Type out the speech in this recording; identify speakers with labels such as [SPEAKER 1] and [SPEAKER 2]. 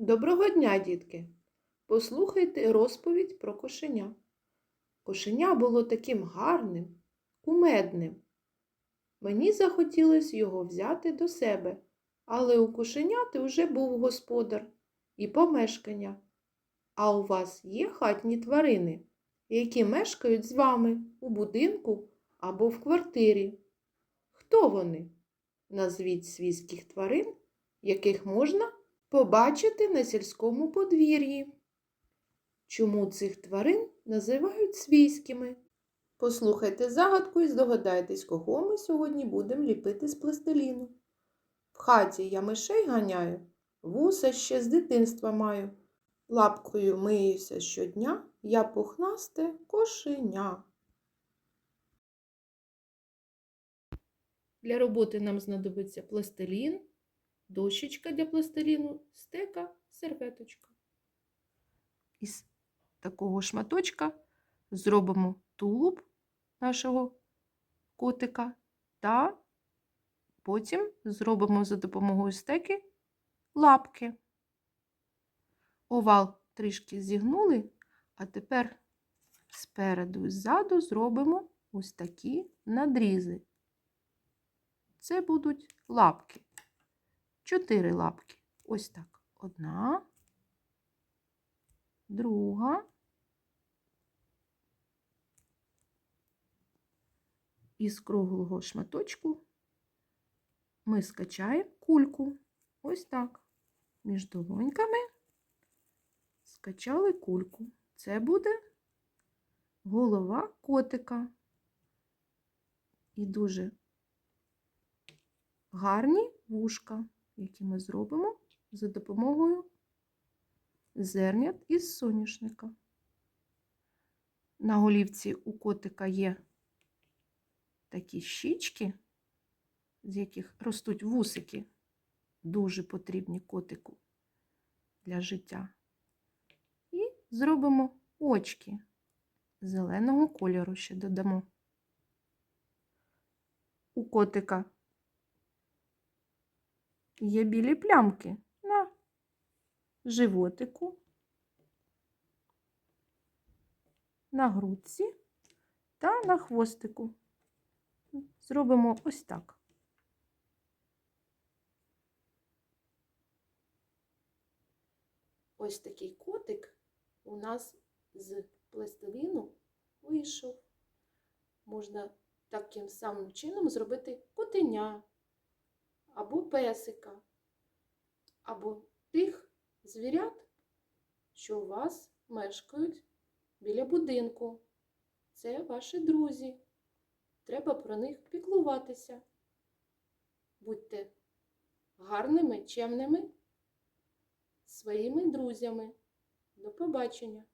[SPEAKER 1] Доброго дня, дітки! Послухайте розповідь про кошеня. Кошеня було таким гарним, кумедним. Мені захотілося його взяти до себе, але у кошеняти вже був господар і помешкання. А у вас є хатні тварини, які мешкають з вами у будинку або в квартирі? Хто вони? Назвіть свійських тварин, яких можна побачити на сільському подвір'ї. Чому цих тварин називають свійськими? Послухайте загадку і здогадайтесь, кого ми сьогодні будемо ліпити з пластиліну. В хаті я мишей ганяю, вуса ще з дитинства маю. Лапкою миюся щодня, я пухнасте кошеня. Для роботи нам знадобиться пластилін, дощечка для пластиліну, стека, серветочка. Із такого шматочка зробимо тулуб нашого котика та потім зробимо за допомогою стеки лапки. Овал трішки зігнули, а тепер спереду і ззаду зробимо ось такі надрізи. Це будуть лапки. Чотири лапки. Ось так. Одна, друга. Із круглого шматочку ми скачаємо кульку. Ось так. Між долоньками скачали кульку. Це буде голова котика. І дуже гарні вушка, які ми зробимо за допомогою зернят із соняшника. На голівці у котика є такі щічки, з яких ростуть вусики, дуже потрібні котику для життя. І зробимо очки зеленого кольору ще додамо. У котика є білі плямки на животику, на грудці та на хвостику. Зробимо ось так. Ось такий котик у нас з пластиліну вийшов. Можна таким самим чином зробити котеня або песика, або тих звірят, що у вас мешкають біля будинку. Це ваші друзі. Треба про них піклуватися. Будьте гарними, чемними своїми друзями. До побачення!